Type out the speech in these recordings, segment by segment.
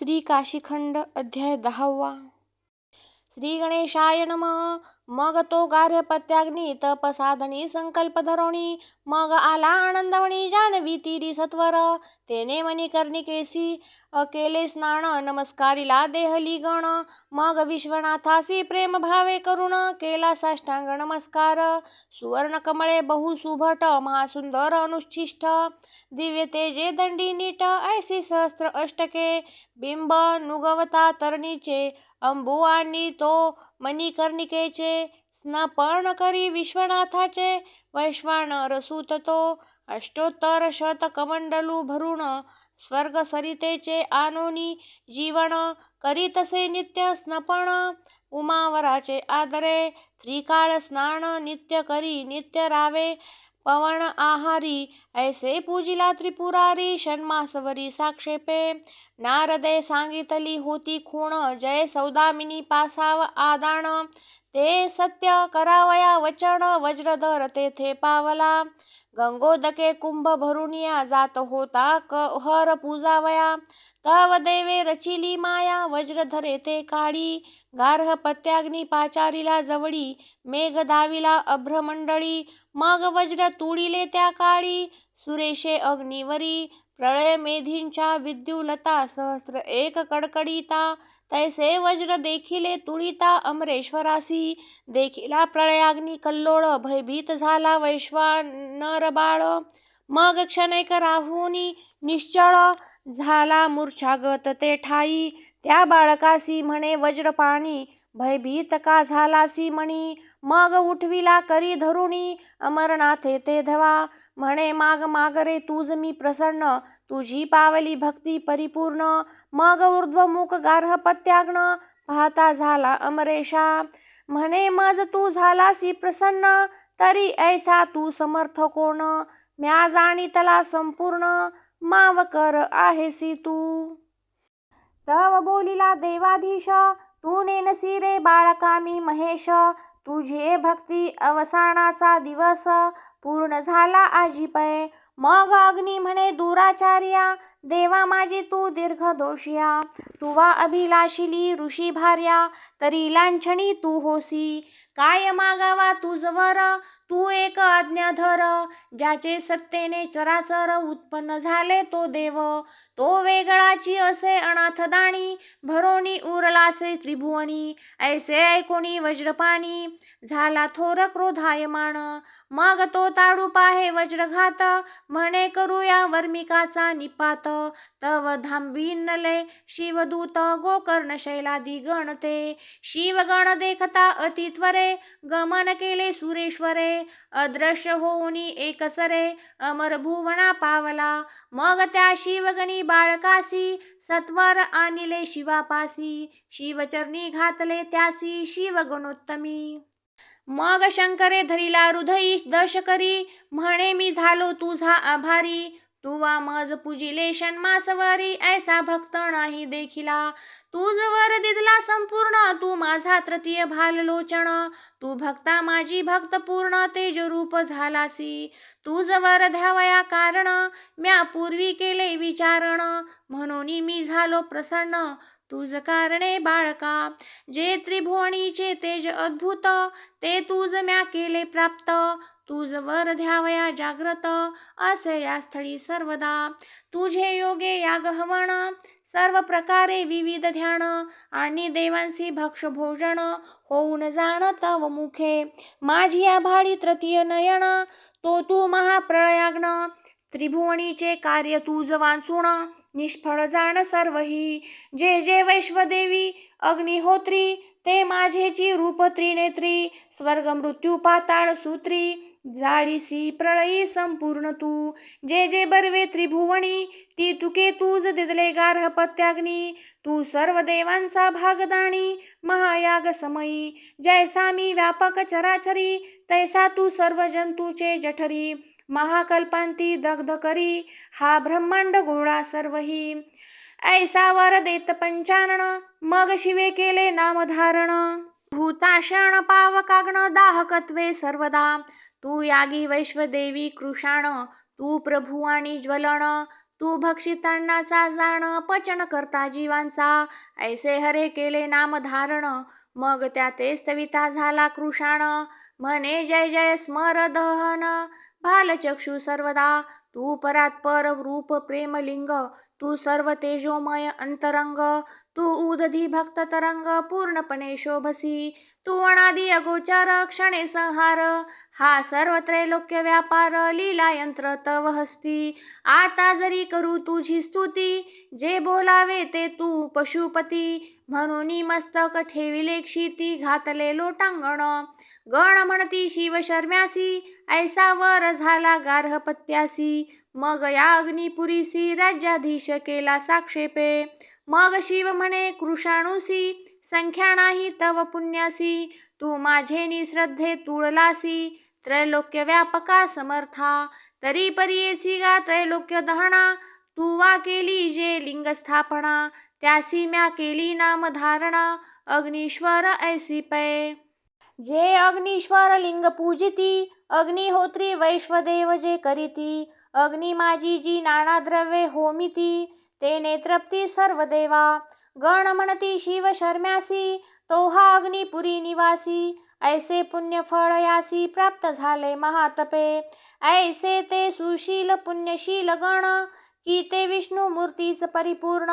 श्री काशीखंड अध्याय दहावा. श्री गणेशाय नम. मग तो गार्हपत्याग्नी तपसाधनी संकल्प धरोणी मग आला आनंदवणी जानवी तिरी सत्वर. तेने मणिकर्णिकेसी केले स्नान नमस्कारिला देहली गण. मग विश्वनाथासी प्रेम भावे करुण केला साष्टांग नमस्कार. सुवर्ण कमळे बहु सुभट महासुंदर अनुच्छिष्ट दिव्य तेजे दंडी नीट ऐसी सहस्त्र अष्टके. बिंब नुगवता तरणीचे अंबू आणि तो मणिकर्णिकेचे स्नपन करी विश्वनाथाचे वैश्वानर सुत अष्टोत्तर शत भरुण स्वर्ग सरितेचे आनोनी जीवन करीतसे नित्य स्नपण उमावराचे आदरे त्रिकाळ स्नान नित्य करी नित्य रावे पवन आहारी ऐसे पूजिला त्रिपुरारी षण्मासवरी साक्षेपे। नारदे सांगितली होती खूण जय सौदामिनी पासाव आदान ते सत्य करावया वचन वज्रधर तेथे पावला। गंगोदके कुंभ भरुनिया जात होता हर पूजावया। तव देवे रचिली माया वज्रधरे ते काळी गार्ह पत्याग्नी पाचारीला जवळी मेघ दाविला अभ्रमंडळी। मग वज्र तुडिले त्या काळी सुरेशे अग्निवरी। प्रळय मेधींच्या विद्युलता सहस्र एक कडकडीता। तैसे वज्र देखिले तुळिता अमरेश्वरासी। देखिला प्रळयाग्नी कल्लोळ भयभीत झाला वैश्वानर बाळ मग क्षणैक राहुनी निश्चळ झाला मूर्छागत ते ठाई। त्या बाळकासी म्हणे वज्रपाणी भयभीत का झालासी म्हणी मग उठविला करी धरुणी अमरनाथे ते धवा. म्हणे माग माग रे तुझ मी प्रसन्न तुझी पावली भक्ती परिपूर्ण. मग ऊर्ध्वमुख गार्हपत्याग्न पाहता झाला अमरेशा. म्हणे मज तू झालासी प्रसन्न तरी ऐसा तू समर्थ कोण. म्या जाणीतला संपूर्ण माव कर आहेसी तू. तव बोलिला देवाधीश तू नेनसी रे बाळकामी महेश तुझे भक्ती अवसानाचा दिवस. पूर्ण झाला आजी पै मग अग्नी म्हणे दुराचार्या देवा माझी तू दीर्घ दोषिया. तुवा अभिलाषिली ऋषी भार्या तरी लांछणी तू होसी. काय मागावा तुझवर तू एक आज्ञाधर ज्याचे सत्तेने चराचर उत्पन्न झाले तो देव. तो वेगळाची असे अनाथदाणी भरोणी उरलासे त्रिभुवनी. ऐसे ऐकोणी वज्रपाणी झाला थोर क्रोधायमान. मग तो ताडू पाहे वज्रघात म्हणे करूया वर्मिकाचा निपात. तव धांबिनले शिवदूत गोकर्ण शैलादी गणते. शिवगण देखता अतित्वरे गमन केले सुरेश्वरे. अदृश्य होऊनी एकसरे अमर भुवना पावला। मग त्या शिवगणी बाळकासी सत्वर आणिले शिवापासी। शिवचरणी घातले त्यासी शिवगुणोत्तमी। मग शंकरे धरिला हृदयी दश करी म्हणे मी झालो तुझा आभारी। तुवा मज पूजिले शन्मासवारी ऐसा भक्त नाही देखिला। तूज वर दिदला संपूर्ण तू माझा तृतीय भाललोचन. तू भक्ता माझी भक्त पूर्ण तेज रूप झालासी. तुझ वर ध्यावया कारण म्या पूर्वी केले विचारण. म्हणून मी झालो प्रसन्न तुझ कारणे बाळका. जे त्रिभुवनीचे तेज अद्भुत ते तुझ म्या केले प्राप्त. तुझ वर ध्यावया जाग्रत असे या स्थळी सर्वदा. तुझे योगे या गहवण सर्व प्रकारे विविध ध्यान आणि देवांसी भक्ष भोजन होऊन जाण तव मुखे. माझी आभाळी तृतीय नयन तो तू महाप्रळयाग्न त्रिभुवनीचे कार्य तुझ वाचून निष्फळ जाण सर्वही. जे जे वैश्वदेवी अग्निहोत्री ते माझेची रूप त्रिनेत्री स्वर्ग मृत्यू पाताळ सूत्री. जाळीसी प्रळयी संपूर्ण तू. जे जे बर्वे त्रिभुवनी ती तुके तूज दिदले गार्हपत्याग्नी तू सर्व देवांचा भागदाणी महायाग समयी. जैसा मी व्यापक चराचरी तैसा तू सर्व जंतूचे जठरी. महाकल्पांती दग्ध करी हा ब्रह्मांड गोळा सर्वही. ऐसा वर देत पंचानन मग शिवे केले नामधारण. भूताशण पावकाग्न दाहकत्वे सर्वदा. तू यागी वैश्वदेवी कृषाण तू प्रभू आणि ज्वलन तू भक्षितांनाचा जाण पचन करता जीवांचा. ऐसे हरे केले नामधारण मग त्या ते स्तविता झाला कृषाण. म्हणे जय जय स्मर दहन. भालचक्षु सर्वदा तू परात पर रूप प्रेमलिंग तू सर्व तेजोमय अंतरंग. तू उदधी भक्त तरंग पूर्णपणे शोभसी. तू अनादि अगोचर क्षणे संहार. हा सर्व त्रैलोक्य व्यापार लीला यंत्र तव हस्ती. आता जरी करू तुझी स्तुती जे बोलावे ते तू पशुपती. म्हणून मस्तक ठेविले क्षिती घातले लोटांगण. गण म्हणती शिव शर्म्यासी ऐसा वर झाला गार्हपत्यासी. मग या अग्निपुरीसी राज्याधीश केला साक्षेपे. मग शिव म्हणे कृषाणुसी संख्या नाही तव पुण्यासी. तू माझे निश्रद्धे तुळलासी. त्रैलोक्य व्यापका समर्था. तरी परियेसी गा त्रैलोक्य दहना. तू वा केली जे लिंग स्थापना त्यासी म्या केली नामधारणा. अग्निश्वर ऐसी पै. जे अग्निश्वर लिंग पूजिती अग्निहोत्री वैश्वदेव जे करीती अग्निमाजी माझी जी नाना द्रव्ये होमिती ते नेत्रप्ती सर्व देवा गण म्हणती शिव शर्म्यासी तो हा अग्निपुरी निवासी ऐसे पुण्यफळ यासी प्राप्त झाले महातपे ऐसे ते सुशील पुण्यशील गण की ते विष्णू मूर्तीच परिपूर्ण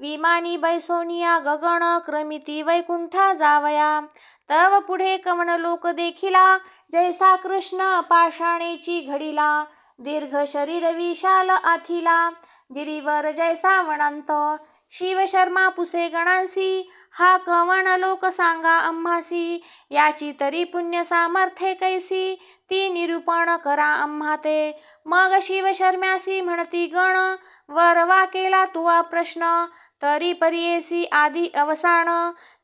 विमानी बैसोनिया गगन क्रमिती वैकुंठा जावया. तव पुढे कमन लोक देखिला जैसा कृष्ण पाषाणेची घडीला. दीर्घ शरीर विशाल आथिला. गिरीवर जैसा वणंत. शिव शर्मा पुसे गणांसी. हा कवण लोक सांगा आम्हासी याची तरी पुण्य सामर्थ्ये कैसी? ती निरूपण करा आम्हा ते मग शिवशर्म्यासी म्हणती गण वरवा केला तुवा प्रश्न. तरी परियेसी आदी अवसान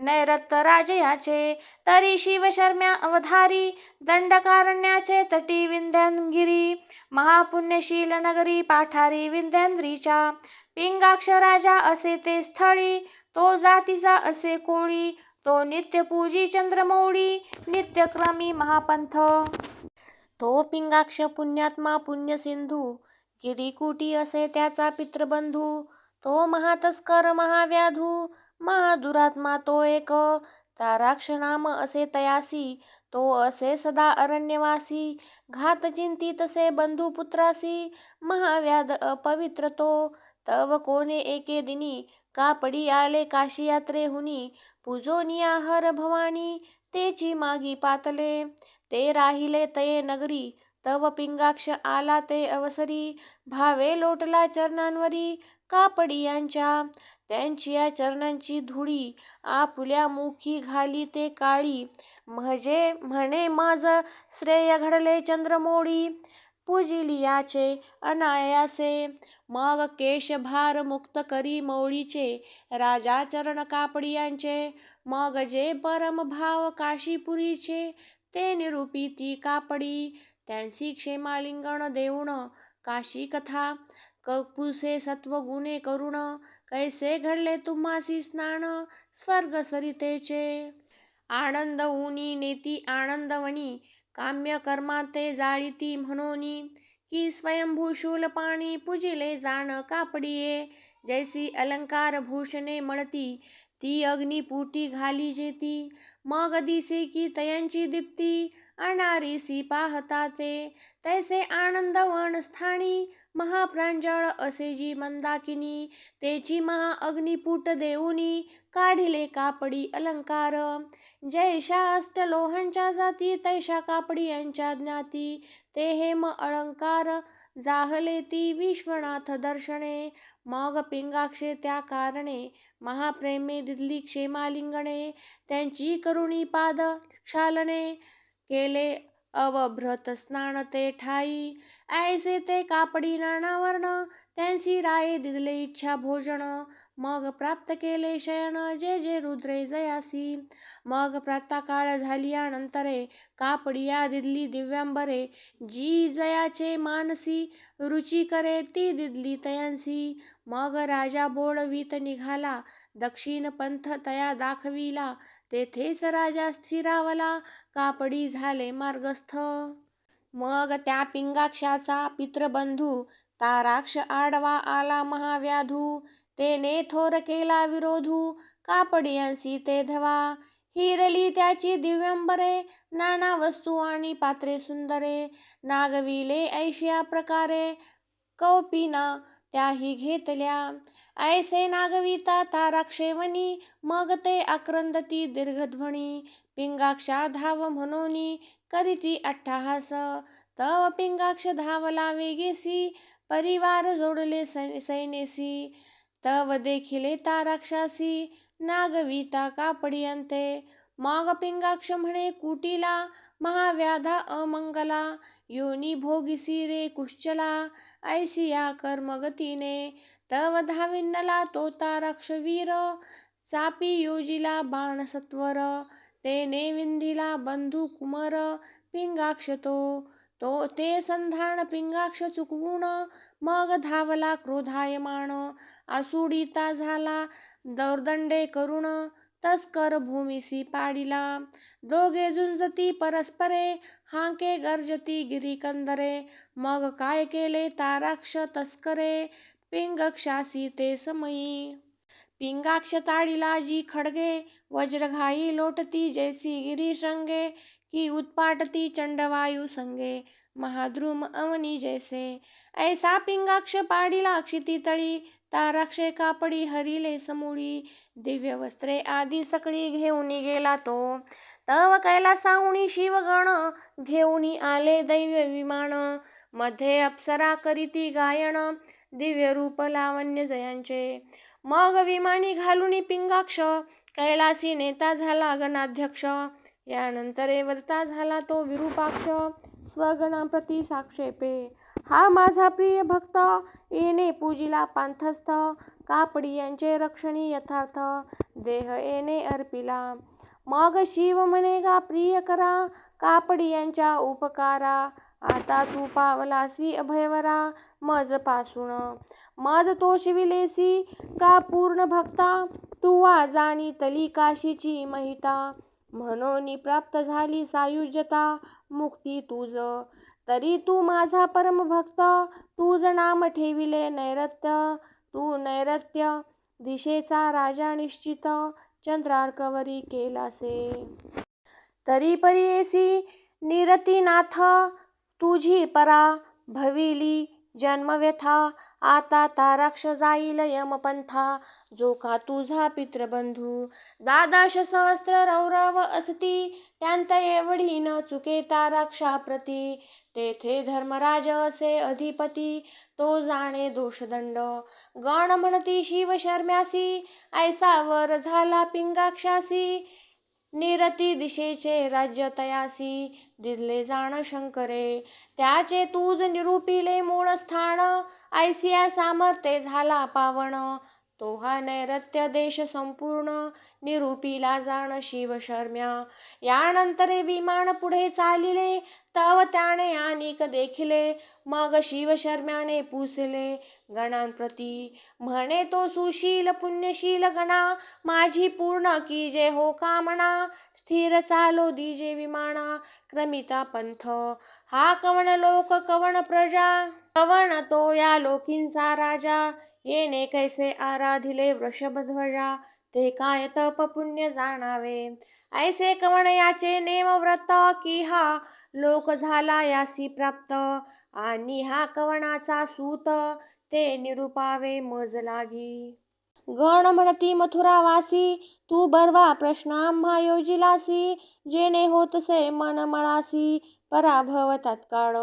नैरत्त राजयाचे तरी शिव शर्म्या अवधारी दंडकारण्याचे तटी विंध्यनगिरी महापुण्यशील नगरी पाठारी विंध्याद्रीच्या पिंगाक्ष राजा असे ते स्थळी तो जातीचा असे कोळी तो नित्यपूजी चंद्रमौळी नित्यक्रमी महापंथ. तो पिंगाक्ष पुण्यात्मा पुण्यसिंधू गिरीकुटी असे त्याचा पितृबंधू तो महातस्कर महाव्याधू महादुरात्मा तो एक. ताराक्ष नाम असे तयासी तो असे सदा अरण्यवासी घात चिंती तसे बंधुपुत्रासी महाव्याध अपवित्र तो. तव कोणे एके दिनी कापडी आले काशी यात्रेहुनी पूजोनिया हर भवानी तेची मागी पातले. ते राहिले तये नगरी तव पिंगाक्ष आला ते अवसरी भावे लोटला चरणांवरी कापडियांच्या त्यांच्या चरणांची धुळी आपुल्या मुखी घाली ते काळी. म्हणजे म्हणे माझ श्रेय घडले चंद्रमोळी पूजिलियाचे अनायासे मग केशभार मुक्त करी मौळीचे. राजा चरण कापडियांचे मग जे परम भाव काशीपुरीचे. ते निरूपिती कापडी त्यांसी क्षेमालिंगण देऊन काशी कथा कपुसे सत्व गुणे करुण कैसे घडले तुम्हासी स्नान स्वर्ग सरितेचे. आनंद उनी नेती आनंदवणी काम्य कर्माते जाळीती म्हणोनी. की स्वयंभू शूल पाणी पूजिले जाण कापडिये. जैसी अलंकार भूषणे मळती ती अग्निपुटी घाली जेती. मग दिसे की तयांची दीप्ती अनारीसी पाहता ते. तैसे आनंदवन स्थानी महाप्रांजळ असे जी मंदाकिनी. तेची महा अग्निपुट देऊनी काढिले कापडी अलंकार. जैशा अष्टलोहांच्या जाती तैशा कापडी यांच्या ज्ञाती. ते हेम अलंकार जाहले ती विश्वनाथ दर्शने. मग पिंगाक्षे त्या कारणे महाप्रेमे दिदली क्षेमालिंगणे. त्यांची करुणी पाद क्षालने. केले अवभ्रत स्नान ते ठाई. ऐसे ते कापडी नानावर्ण त्यांसी राये दिदले इच्छा भोजन. मग प्राप्त केले शयन. जे जे रुद्रे जयासी. मग प्रातःकाळ झाली नंतरे कापडिया दिदली दिव्यांबरे. जी जयाचे मानसी रुची करे ती दिदली तयांसी. मग राजा बोळवीत निघाला. दक्षिण पंथ तया दाखविला. तेथेच राजा स्थिरावला. कापडी झाले मार्गस्थ. मग त्या पिंगाक्षाचा पितृबंधू ताराक्ष आडवा आला महाव्याधू तेने थोर केला विरोधू कापडियांसी ते धवा. हिरली त्याची दिव्यंबरे नाना वस्तू आणि पात्रे सुंदरे. नागविले ऐशिया प्रकारे कौपिना त्याही घेतल्या. ऐसे नागविता ताराक्षेवनी मग ते आक्रंदती दीर्घध्वनी. पिंगाक्षा धाव म्हणोनी करीती अट्टहास. तव पिंगाक्ष धावला वेगेसी परिवार जोडले सै सैनेसी तव देखिले ताराक्षासी नागविता कापडियंते. माग पिंगाक्ष म्हणे कुटीला. महाव्याधा अमंगला. योनी भोगिसी रे कुश्चला. ऐसिया कर्मगतीने. तव धाविन्नला तो ताराक्षवीर चापी योजिला बाणसत्वर. तेने विंधिला बंधू कुमर पिंगाक्ष तो ते संधान पिंगाक्ष चुकवून मग धावला क्रोधायमाण आसुडिता झाला दौर्दंडे करुण तस्कर भूमिसी पाडिला. दोघे झुंजती परस्परे हांके गर्जती गिरीकंदरे. मग काय केले ताराक्ष तस्करे? पिंगक्षासी ते समयी. पिंगाक्ष ताडिला जी खडगे वज्रघाई लोटती जैसी गिरीशृंगे. की उत्पाटती चंडवायू संगे महाद्रुम अवनी जैसे। ऐसा पिंगाक्ष पाडिला क्षितितळी ताराक्षे कापडी हरिले समूळी दिव्य वस्त्रे आदी सकळी घेऊन गेला तो। तव कैलासाहुणी शिवगण घेऊन आले दैव्य विमान। मध्ये अप्सरा करीती गायन दिव्य रूप लावण्य जयांचे। मग विमानी घालून पिंगाक्ष कैलासी नेता झाला गणाध्यक्ष। यानंतर एवलता झाला तो विरूपाक्ष. स्वगणाप्रती साक्षेपे. हा माझा प्रिय भक्त. येणे पूजिला पांथस्थ कापडी यांचे रक्षणी यथार्थ. देह येणे अर्पिला. मग शिव म्हणे गा प्रिय करा. कापडी यांच्या उपकारा. आता तू पावलासी अभयवरा. मजपासून. मज तो शिविलेसी. का पूर्ण भक्ता. तू वा जाणी तली काशीची महिता. म्हणून प्राप्त झाली सायुज्यता मुक्ती तुझ. तरी तू माझा परमभक्त तुझ नाम ठेविले नैरत्य तू नैरत्य दिशेचा राजा निश्चित चंद्रार्कवरी केलासे. तरी परियेसी निरतीनाथ तुझी परा भविली जन्मव्यथा आता ताराक्ष जाईल यमपंथा. जो का तुझा पितृबंधू. द्वादश सहस्त्र रौरव असती. त्यांत एवढी न चुके ताराक्षाप्रती तेथे धर्मराज असे अधिपती. तो जाणे दोषदंड. गण म्हणती शिव शर्म्यासी. ऐसा वर झाला पिंगाक्षासी. निरती दिशेचे राज्य तयासी दिले जाण शंकरे. त्याचे तूज निरूपिले मूळ स्थान ऐसिया सामर्थ्य झाला पावण. तो हा नैरत्य देश संपूर्ण निरूपिला जाण शिव शर्म्या. यानंतरे विमान पुढे चालिले तव त्याने अनेक देखिले मग शिवशर्म्याने पुसले गणांप्रती म्हणे तो सुशील पुण्यशील गणा माझी पूर्ण की जे हो कामना स्थिर चालो दिजे विमाना क्रमिता पंथ. हा कवन लोक कवन प्रजा कवन तो या लोकींचा राजा येणे कैसे आराधिले वृषभध्वजा ते काय तप पुण्य जाणावे? ऐसे कवण याचे नेम व्रत की हा? लोक झाला यासी प्राप्त. आणि हा कवणाचा सूत? ते निरुपावे मज लागी. गण म्हणती मथुरावासी तू बर्वा प्रश्न योजिलासी जेणे होतसे मन मळासी पराभव तत्काळ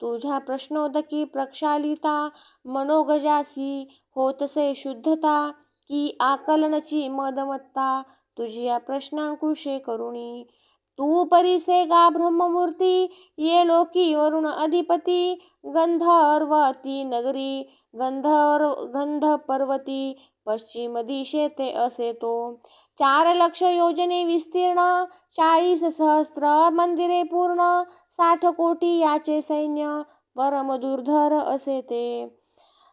तुझ्या प्रश्नोदकी प्रक्षालिता मनोगजासी होतसे शुद्धता की आकलनची मदमत्ता. तुझी या प्रश्नांकुशे करुणी. तू परिसे गा ब्रह्ममूर्ती ये लोकी वरुण अधिपती गंधर्वती नगरी गंधर्व गंध पर्वती पश्चिम दिशे असे तो चार लक्ष योजने विस्तीर्ण चाळीस सहस्त्र मंदिरे पूर्ण साठ कोटी याचे सैन्य परम दुर्धर असे ते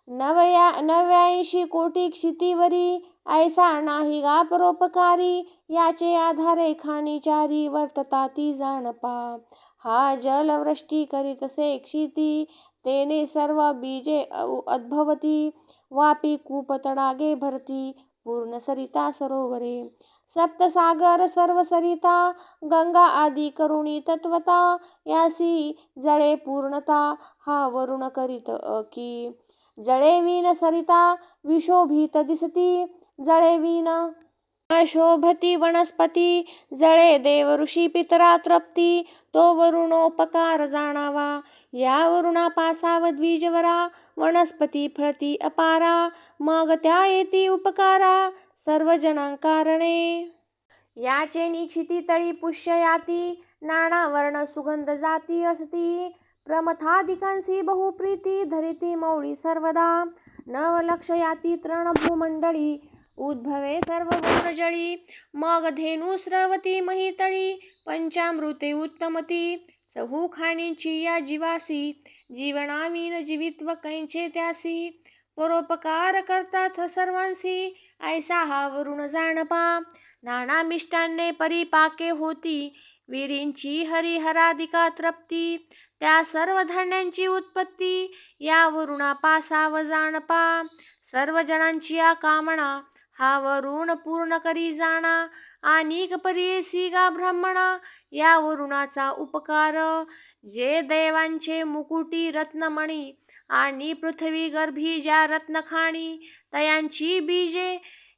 नवया नव्याऐंशी कोटी क्षितिवरी ऐसा नाही गा परोपकारी याचे आधारे खाणीचारी वर्तता ती जाणपा. हा जलवृष्टी करीतसे क्षिती तेने सर्व बीजे उद्भवती वापी कूपतडागे भरती पूर्ण सरिता सरोवरे। सप्तसागर सर्व सरिता गंगा आदी करुणी तत्वता यासी जळे पूर्णता हा वरुण करीत की जळे वीन सरिता विशोभित दिसती जळे विण अशोभती वनस्पती जळे देव ऋषी पितरा तृप्ती तो वरुणोपकार जाणावा. या वरुणा पासाव द्विजवरा वनस्पती फळती अपारा मग त्या येती उपकारा सर्व जनांकारणे. याचे निक्षिती तळी पुष्य याती नाना वर्ण सुगंध जाती असती. प्रमथाधिकांसी बहुप्रीती धरिती मौळी सर्वदा. नवलक्ष याती तृणभूमंडळी उद्भवे सर्व गुणजळी मग धेनू स्रवती महितळी पंचामृते उत्तमती चहू खाणीची या जीवासी जीवनामीन जीवित्व कैंचे त्यासी परोपकार करतात सर्वांसी ऐसा हा वरुण जाणपा नाना मिष्टान्ने परिपाके होती विरींची हरिहराधिका तृप्ती त्या सर्व धान्यांची उत्पत्ती या वरुणा पासाव जाणपा सर्व जणांची या कामना हा वरुण पूर्ण करी जाणा आणिक परीसी गा ब्राह्मणा या वरुणाचा उपकार. जे देवांचे मुकुटी रत्नमणी आणि पृथ्वी गर्भी ज्या रत्नखाणी तयांची बीजे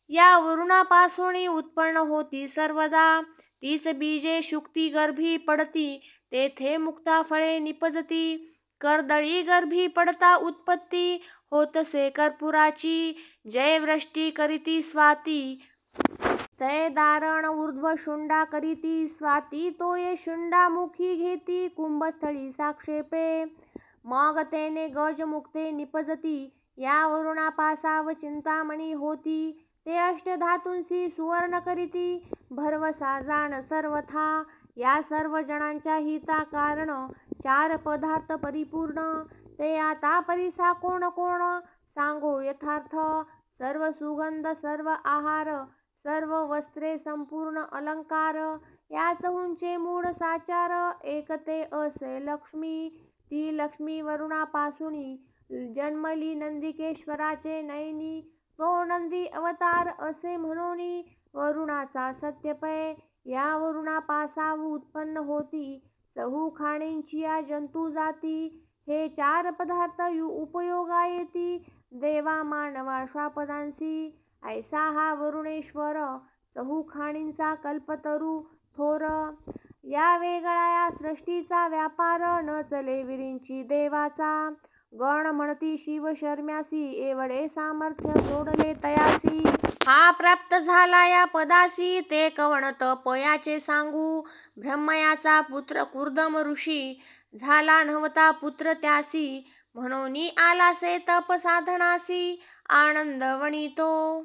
या वरुणापासून उत्पन्न होती सर्वदा. तीच बीजे शुक्ती गर्भी पडती तेथे मुक्ता फळे निपजती. कर्दळी गर्भी पडता उत्पत्ती होतसे कर्पूराची जय वृष्टी करीती स्वाती. तय दारण ऊर्ध्व शुंडा करीती स्वाती. तोये शुंडा मुखी घेती कुंभस्थळी साक्षेपे. मग तेने गजमुक्ते निपजती या वरुणापासाव चिंतामणी होती. ते अष्टधातूंसी सुवर्ण करीती भरवसा जाण सर्वथा. या सर्व जणांच्या हिता कारण चार पदार्थ परिपूर्ण. ते आता परिसा कोण कोण? सांगो यथार्थ. सर्व सुगंध सर्व आहार सर्व वस्त्रे संपूर्ण अलंकार. या चहूंचे मूळ साचार एक ते असे लक्ष्मी. ती लक्ष्मी वरुणापासूनी. जन्मली नंदिकेश्वराचे नयनी. तो नंदी अवतार असे म्हणोनी वरुणाचा सत्यपय. या वरुणापासाव उत्पन्न होती. चहू खाणींची या जंतू जाती. हे चार पदार्थ उपयोगा येती देवा मानवा श्वापदांसी. ऐसा हा वरुणेश्वर चहूखाणींचा कल्पतरू थोर. या वेगळा या सृष्टीचा व्यापार न चले विरींची देवाचा. गण म्हणती शिव शर्म्यासी एवढे सामर्थ्य जोडले तयासी. हा प्राप्त झाला या पदासी ते कवण तपयाचे सांगू. ब्रह्मयाचा पुत्र कुर्दम ऋषी झाला नव्हता पुत्र त्यासी. म्हणून आलासे तप साधनासी आनंदवणी तो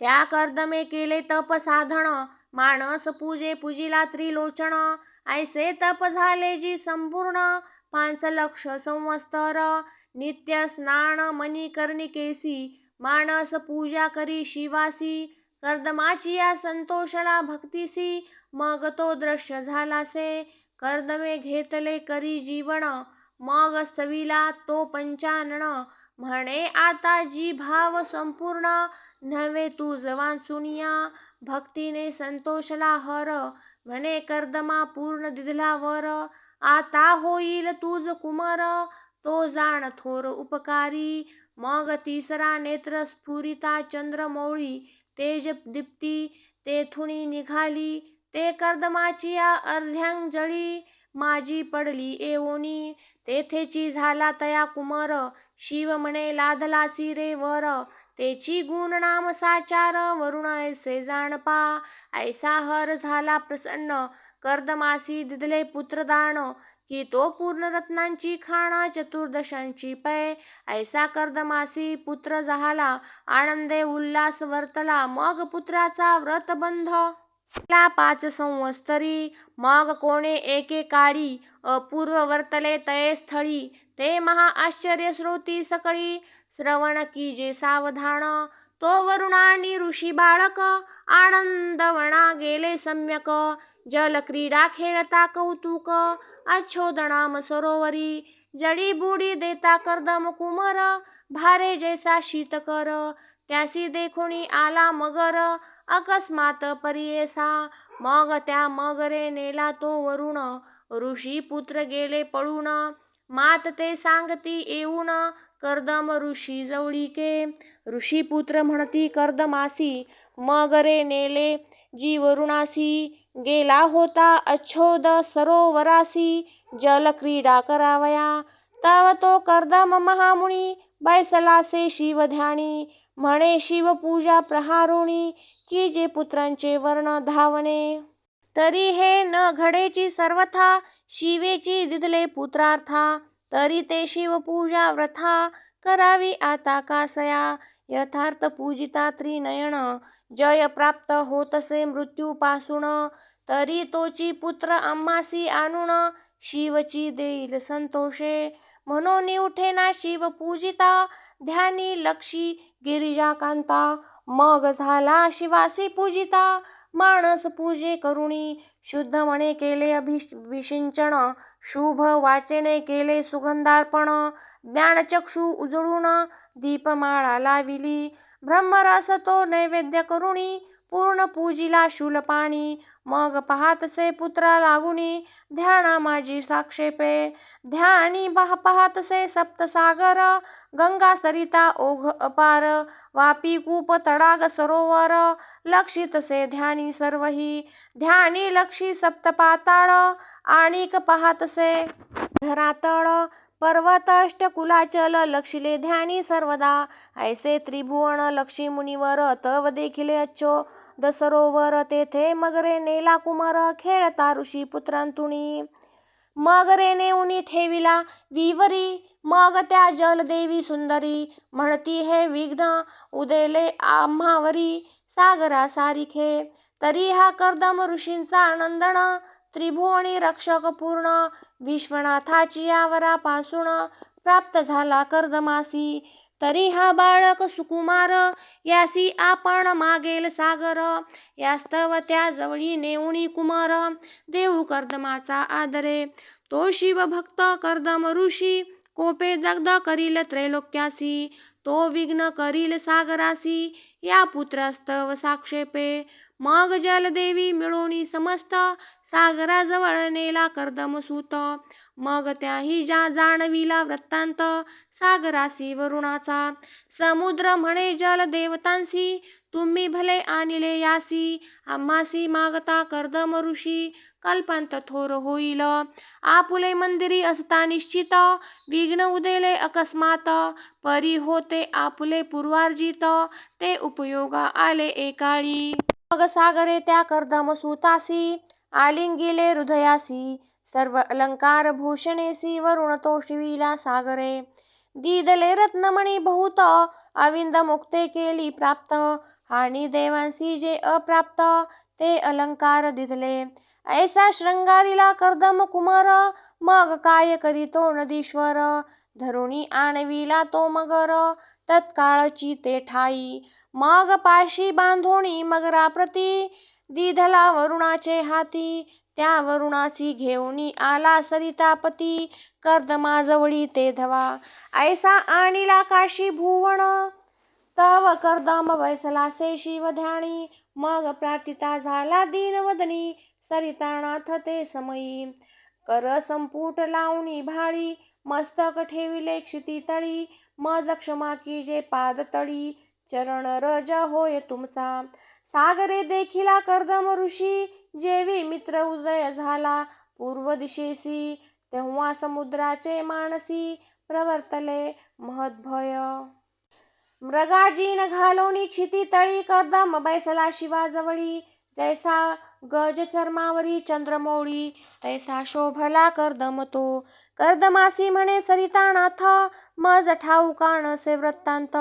त्या कर्दमे केले तप साधन मानस पूजे पूजिला त्रिलोचन. ऐसे तप झाले जी संपूर्ण. पाच लक्ष संवस्तर. नित्य स्नान मणिकर्णिकेसी मानस पूजा करी शिवासी. कर्दमाची या संतोषला भक्तीसी. मग तो दृश्य झालासे. कर्दमे घेतले करी जीवन मग सविला तो पंचानन म्हणे आता जी भाव संपूर्ण नव्हे तू जवान सुनिया. भक्तीने संतोषला हर. म्हणे कर्दमा पूर्ण दिधला वर आता होईल तुझ कुमर. तो जाण थोर उपकारी. मग तिसरा नेत्र स्फुरिता चंद्रमौळी. तेज दीप्ती तेथुनी निघाली. ते कर्दमाची या अर्ध्यांजळी माझी पडली एवोनी तेथेची झाला तया कुमर. शिव म्हणे लाधला रे वर. तेची गुण नाम साचार वरुण ऐसे जाणपा. ऐसा हर झाला प्रसन्न. कर्दमासी दिदले पुत्रदान. की तो पूर्ण रत्नांची खाणा चतुर्दशांची पै. ऐसा कर्दमासी पुत्र झाला. आनंदे उल्हास वर्तला. मग पुत्राचा व्रतबंध ला पाच संवत्सरी मग कोणे एके काळी अपूर्व वर्तले तये स्थळी. ते महा आश्चर्य श्रोती सकळी श्रवण कीजे सावधान तो वरुणानी ऋषी बाळक आनंदवणा गेले सम्यक. जल क्रीडा खेळता कौतुक अच्छोदनाम सरोवरी. जडी बुडी देता कर्दम कुमर भारे जैसा शीतकर. त्यासी देखुणी आला मगर अकस्मात परियेसा मग त्या मगरे नेला तो वरुण. ऋषी पुत्र गेले पळून. मात ते सांगती येऊन कर्दम ऋषी जवळीके. ऋषी पुत्र म्हणती कर्दमासी मगरे नेले. जी वरुणासी गेला होता अच्छोद सरोवरासी जल क्रीडा करावया. तव तो कर्दम महामुनी बैसलासे शिव ध्यानी म्हणे शिव पूजा प्रहारुणी की जे पुत्रांचे वर्ण धावणे. तरी हे न घडेची सर्वथा शिवेची दिदले पुत्रार्था. तरी ते शिवपूजा व्रथा करावी आता कासया. यथार्थ पूजिता त्रिनयन जय प्राप्त होतसे मृत्यूपासून तरी तोची पुत्र आम्हासी आणून शिवची देईल संतोषे. म्हणून उठेना शिव पूजिता ध्यानी लक्षी गिरिजाकांता. मग झाला शिवासी पूजिता. माणस पूजे करुणी. शुद्ध मने केले अभिषिंचन शुभ वाचेने केले सुगंधार्पण. ज्ञानचक्षु उजळून दीपमाळा लाविली. ब्रह्मरस तो नैवेद्य करुणी. पूर्ण पूजिला शूलपाणी मग पाहतसे पुत्रा लागुनी ध्याना माझी साक्षेपे ध्यानी पाहतसे सप्तसागर गंगा सरिता ओघ अपार वापी कूप तडाग सरोवर लक्षितसे ध्यानी सर्वही ध्यानी लक्षी सप्तपाताळ आणिक पाहतसे धरातळ पर्वत कुलाचल लक्षिले ध्यानी सर्वदा. ऐसे त्रिभुवन लक्षी मुनिवर तव देखिले अच्छो. दसरोवर तेथे मगरे नेला कुमार खेळता ऋषी पुत्रांतुणी मगरे नेऊनी ठेविला विवरी मग त्या जलदेवी सुंदरी. म्हणती हे विघ्न उदेले आम्हावरी सागरा सारिखे. तरी हा कर्दम ऋषींचा आनंदण त्रिभुवनी रक्षक पूर्ण. विश्वनाथाची आवरापासून प्राप्त झाला कर्दमासी. तरी हा बाळक सुकुमार यासी आपण मागेल सागर. यास्तव त्या जवळी नेऊणी कुमार. देऊ कर्दमाचा आदरे. तो शिवभक्त कर्दम ऋषी कोपे दग्ध करील त्रैलोक्यासी. तो विघ्न करील सागरासी. या पुत्रस्तव साक्षेपे. मग जलदेवी मिळोनी समस्त सागराजवळ नेला कर्दमसूत मग त्याही जा जाणविला वृत्तांत सागरासी वरुणाचा. समुद्र म्हणे जलदेवतांसी तुम्ही भले आणिले यासी आम्हासी मागता कर्दम ऋषी. कल्पांत थोर होईल. आपुले मंदिरी असता निश्चित विघ्न उदेले अकस्मात. परी होते आपुले पूर्वार्जित ते उपयोगा आले एकाळी. सागरे त्या कर्दम सुतासी आलिंगिले हृदयासी सर्व अलंकार भूषणेसी वरुण सागरे दिदले रत्नमणी बहुत अविंद मुक्ते केली प्राप्त आणि देवांसी जे अप्राप्त ते अलंकार दिदले। ऐसा शृंगारीला कर्दम कुमार मग काय करीतो नदीश्वर धरुणी आणविला तो मगर तत्काळची ते ठाई. मग पाशी बांधोणी मगराप्रती दिधला वरुणाचे हाती. त्या वरुणासी घेऊनी आला सरितापती कर्दमाजवळी ते धवा. ऐसा आणिला काशी भुवन. तव कर्दम बैसलासे शिव ध्यानी मग प्रार्थिता झाला दीनवदनी. सरितानाथ ते समयी. कर संपुट लावणी भाळी. मस्तक ठेविले क्षितितळी. मज क्षमा की जे पादतळी चरण रज होय तुमचा. सागरे देखिला कर्दम ऋषी जेवी मित्र उदय झाला पूर्व दिशेसी तेव्हा समुद्राचे मानसी प्रवर्तले महद्भय. मृगाजीन घालोनी क्षितितळी कर्दम बैसला शिवाजवळी जैसा गज चर्मावरी चंद्रमौळी तैसा शोभला कर्दम तो कर्दमासी म्हणे सरितानाथ मज ठाऊकाणसे वृत्तांत।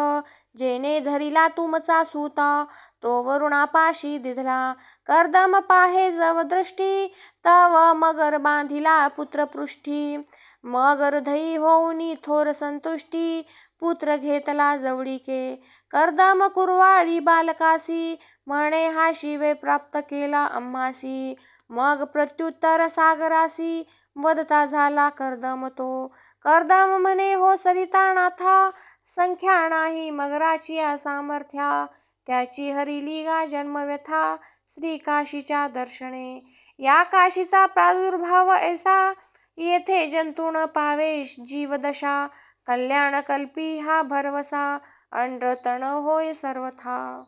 जेने धरिला तुमचा सूता तो वरुणापाशी दिधला। कर्दम पाहे जव दृष्टी तव मगर बांधिला पुत्रपृष्ठी। मगर धई होऊनी थोर संतुष्टी पुत्र घेतला जवळीके। कर्दम कुरवाळी बालकासी म्हणे हा शिवे प्राप्त केला आम्हासी मग प्रत्युत्तर सागरासी वदता झाला कर्दम तो. कर्दम म्हणे हो सरिता नाथा संख्या नाही मगराची या सामर्थ्या. त्याची हरिलीगा जन्मव्यथा श्री काशीच्या दर्शने. या काशीचा प्रादुर्भाव ऐसा येथे जंतून पावेश जीवदशा. कल्याण कल्पी हा भरवसा अंडतण होय सर्वथा.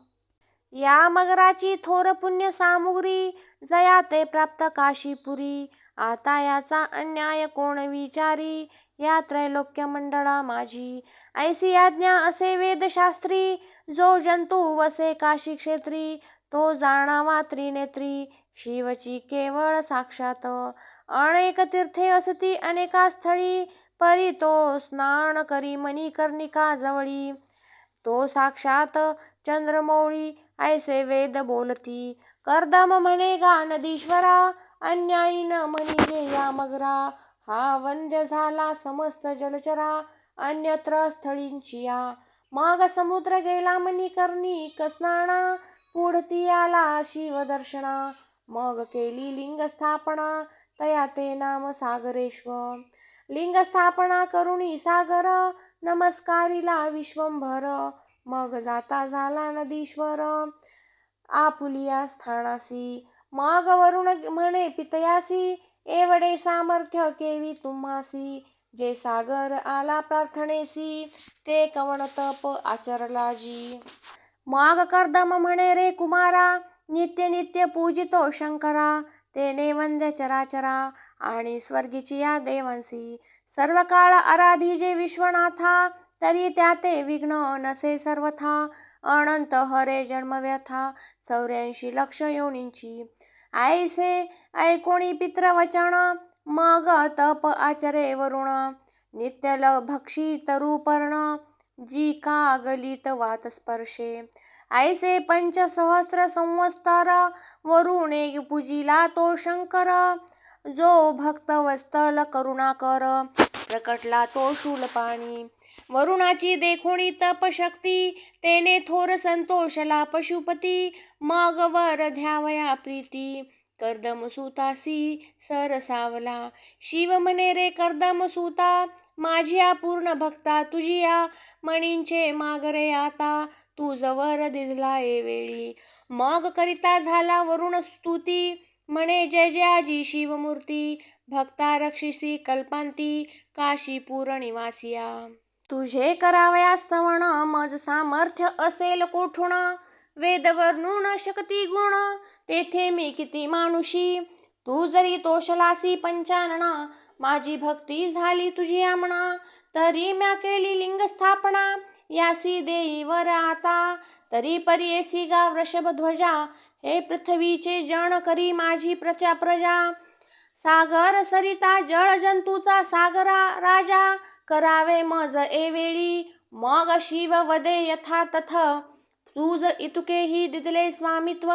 या मगराची थोर पुण्य सामुग्री जया ते प्राप्त काशीपुरी. आता याचा अन्याय कोण विचारी? या त्रैलोक्य मंडळा माझी. ऐसी आज्ञा असे वेदशास्त्री जो जंतू वसे काशी क्षेत्री तो जाणावा त्रिनेत्री. शिवची केवळ साक्षात. अनेक तीर्थे असती अनेका स्थळी परी तो स्नान करी मणिकर्णिका जवळी. तो साक्षात चंद्रमौळी ऐसे वेद बोलती कर्दम म्हणे गा नदीश्वरा अन्यायी न म्हणिले या मगरा. हा वंद्य झाला समस्त जलचरा अन्यत्र स्थळींचिया माग मग समुद्र गेला मनी करणी कसनाणा पुढती आला शिवदर्शना. मग केली लिंग स्थापना तया ते नाम सागरेश्व. लिंग स्थापना करुणी सागर नमस्कारिला विश्वंभर. मग जाता झाला नदीश्वर. आपुलिया स्थानासी. मग वरुण म्हणे पितयासी एवढे सामर्थ्य केवी तुम्हासी. जे सागर आला प्रार्थनेसी ते कवण तप आचरला जी माग कर्दम म्हणे रे कुमारा नित्य नित्य पूजितो शंकरा. तेने वंद्य चराचरा आणि स्वर्गीची या देवांसी. सर्व काळ आराधी जे विश्वनाथा तरी त्या ते विघ्न नसे सर्वथा अनंत हरे जन्मव्यथा चौऱ्याऐंशी लक्ष योनींची. ऐसे ऐकोणी पित्रवचन मग तप आचरे वरुण नित्यल भक्षी तरुपर्ण जी का गलित वात स्पर्शे. ऐसे पंचसहस्र संवत्सर वरुणे पूजिला तो शंकर जो भक्त करुणाकर प्रकटला तो शूलपाणी. वरुणाची देखोणी तपशक्ती तेने थोर संतोषला पशुपती मग वर ध्यावया प्रीती. कर्दम सुतासी सरसावला शिव म्हणे रे कर्दम सुता माझी पूर्ण भक्ता तुझिया मणींचे मागरे आता तू जवर दिधला वेळी. मग करिता झाला वरुण स्तुती म्हणे जय जयाजी शिवमूर्ती. भक्ता रक्षिसी कल्पांती काशी निवासिया. तुझे करावया स्तवण मज सामर्थ्य असेल कोठुण वेद वर्णून शक्ती गुण तेथे मी किती मानुषी? तू जरी तोषलासी पंचानना माझी भक्ती झाली तुझी आमणा तरी म्या केली लिंग स्थापना यासी देई वर आता तरी परी गा वृषभध्वजा हे पृथ्वीचे जण करी माझी प्रचा प्रजा सागर सरिता जळ जंतूचा सागरा राजा करावे मज एवेळी मग शिव वदे यथा तथ. सूज इतुकेही दिदले स्वामित्व.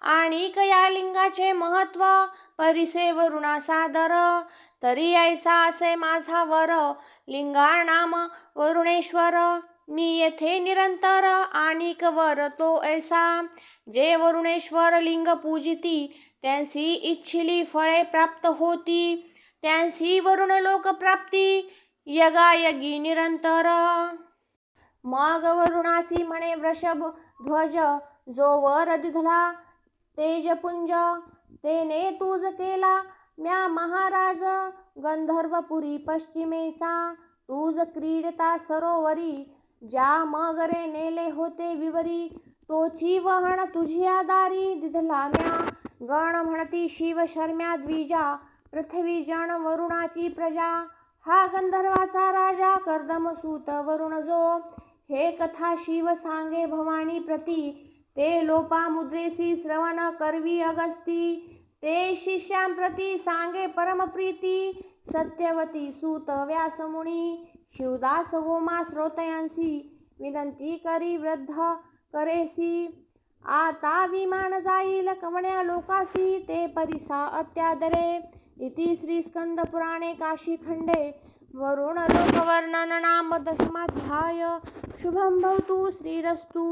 आणि या लिंगाचे महत्त्व. परिसे वरुणा सादर. तरी ऐसा असे माझा वर. लिंगा नाम वरुणेश्वर. मी येथे निरंतर आणि वर तो ऐसा. जे वरुणेश्वर लिंग पूजिती त्यांसी इच्छिली फळे प्राप्त होती. त्यांसी वरुण लोक प्राप्ती. यगायगी निरंतर। मग वरुणासी म्हणे वृषभ ध्वज जो वर दिधला तेजपुंज तेने तूज केला म्या महाराज गंधर्वपुरी पश्चिमेचा तूज क्रीडता सरोवरी ज्या मगरे नेले होते विवरी तोची वहण तुझिया दारी दिधला म्या गण म्हणती शिव शर्म्या द्विजा पृथ्वी जण वरुणाची प्रजा हा गंधर्वाचा राजा कर्दमसूत वरुण जो हे कथा शिव सांगे भवानी प्रती. ते लोपामुद्रेसी श्रवण करवी अगस्ती. ते शिष्यां प्रती सांगे परमप्रीती सत्यवती सूत व्यासमुनी. शिवदास गोमा श्रोतयांसी. विनंती करी वृद्ध करेसी. आता विमान जाईल कवण्या लोकासी. ते परिसा अत्यादरे. इति श्री स्कंद पुराणे काशी खंडे वरुण लोकवर्णन नाम दशमाध्याय शुभम भवतु श्रीरस्तु।